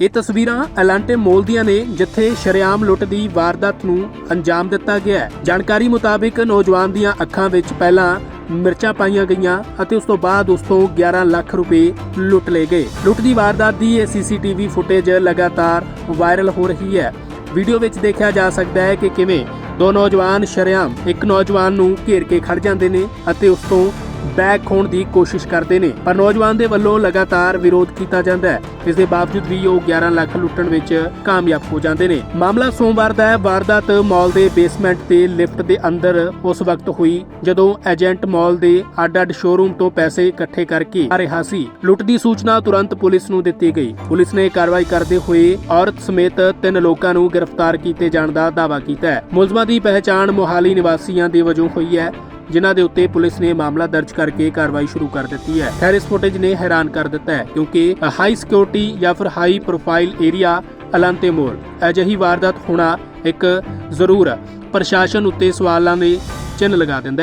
ਇਹ ਤਸਵੀਰਾਂ ਐਲਾਂਟੇ ਮੋਲ ਦੀਆਂ ਨੇ, ਜਿੱਥੇ ਸ਼ਰੇਆਮ ਲੁੱਟ ਦੀ ਵਾਰਦਾਤ ਨੂੰ ਅੰਜਾਮ ਦਿੱਤਾ ਗਿਆ ਹੈ। ਜਾਣਕਾਰੀ ਮੁਤਾਬਿਕ ਨੌਜਵਾਨ ਦੀਆਂ ਅੱਖਾਂ ਵਿੱਚ ਪਹਿਲਾਂ ਮਿਰਚਾਂ ਪਾਈਆਂ ਗਈਆਂ ਅਤੇ ਉਸ ਤੋਂ ਬਾਅਦ ਉਸ ਤੋਂ 11 ਲੱਖ ਰੁਪਏ ਲੁੱਟ ਲਏ ਗਏ। ਲੁੱਟ ਦੀ ਵਾਰਦਾਤ ਦੀ ਇਹ ਸੀਸੀਟੀਵੀ ਫੁਟੇਜ ਲਗਾਤਾਰ ਵਾਇਰਲ ਹੋ ਰਹੀ ਹੈ। ਵੀਡੀਓ ਵਿੱਚ ਦੇਖਿਆ ਜਾ ਸਕਦਾ ਹੈ ਕਿ ਕਿਵੇਂ ਦੋ ਨੌਜਵਾਨ ਸ਼ਰੇਆਮ, ਇੱਕ ਨੌਜਵਾਨ ਨੂੰ ਘੇਰ ਕੇ ਖੜ ਜਾਂਦੇ ਨੇ ਅਤੇ ਉਸ ਤੋਂ ਬੈਗ ਖੋਣ ਦੀ ਕੋਸ਼ਿਸ਼ ਕਰਦੇ ਨੇ। ਪਰ ਨੌਜਵਾਨ ਦੇ ਵੱਲੋਂ ਲਗਾਤਾਰ ਵਿਰੋਧ ਕੀਤਾ ਜਾਂਦਾ ਹੈ। ਇਸ ਦੇ ਬਾਵਜੂਦ ਵੀ ਉਹ 11 ਲੱਖ ਲੁੱਟਣ ਵਿੱਚ ਕਾਮਯਾਬ ਹੋ ਜਾਂਦੇ ਨੇ। ਮਾਮਲਾ ਸੋਮਵਾਰ ਦਾ ਹੈ। ਵਾਰਦਾਤ ਮਾਲ ਦੇ ਬੇਸਮੈਂਟ ਤੇ ਲਿਫਟ ਦੇ ਅੰਦਰ ਉਸ ਵਕਤ ਹੋਈ ਜਦੋਂ ਏਜੰਟ ਮਾਲ ਦੇ ਅੱਡ-ਅੱਡ ਸ਼ੋਰੂਮ ਤੋਂ ਪੈਸੇ ਇਕੱਠੇ ਕਰਕੇ ਆ ਰਿਹਾ ਸੀ। ਲੁੱਟ ਦੀ ਸੂਚਨਾ ਤੁਰੰਤ ਪੁਲਿਸ ਨੂੰ ਦਿੱਤੀ ਗਈ। ਪੁਲਿਸ ਨੇ ਕਾਰਵਾਈ ਕਰਦੇ ਹੋਏ ਔਰਤ ਸਮੇਤ ਤਿੰਨ ਲੋਕਾਂ ਨੂੰ ਗ੍ਰਿਫਤਾਰ ਕੀਤੇ ਜਾਣ ਦਾ ਦਾਅਵਾ ਕੀਤਾ ਹੈ। ਮੁਲਜ਼ਮਾਂ ਦੀ ਪਹਿਚਾਣ ਮੋਹਾਲੀ ਨਿਵਾਸੀਆਂ ਦੇ ਵਜੋਂ ਹੋਈ ਹੈ। ਜਿਨ੍ਹਾਂ ਦੇ ਉੱਤੇ ਪੁਲਿਸ ਨੇ ਮਾਮਲਾ ਦਰਜ ਕਰਕੇ ਕਾਰਵਾਈ ਸ਼ੁਰੂ ਕਰ ਦਿੱਤੀ ਹੈ। ਖੈਰ, ਇਸ ਫੁਟੇਜ ਨੇ ਹੈਰਾਨ ਕਰ ਦਿੱਤਾ ਹੈ ਕਿਉਂਕਿ ਹਾਈ ਸਿਕਿਉਰਿਟੀ ਜਾਂ ਫਿਰ high profile area Elante mall ਅਜਿਹੀ ਵਾਰਦਾਤ ਹੋਣਾ ਇੱਕ ਜ਼ਰੂਰ ਪ੍ਰਸ਼ਾਸਨ ਉੱਤੇ ਸਵਾਲਾਂ ਦੇ ਚਿੰਨ੍ਹ ਲਗਾ ਦਿੰਦਾ ਹੈ।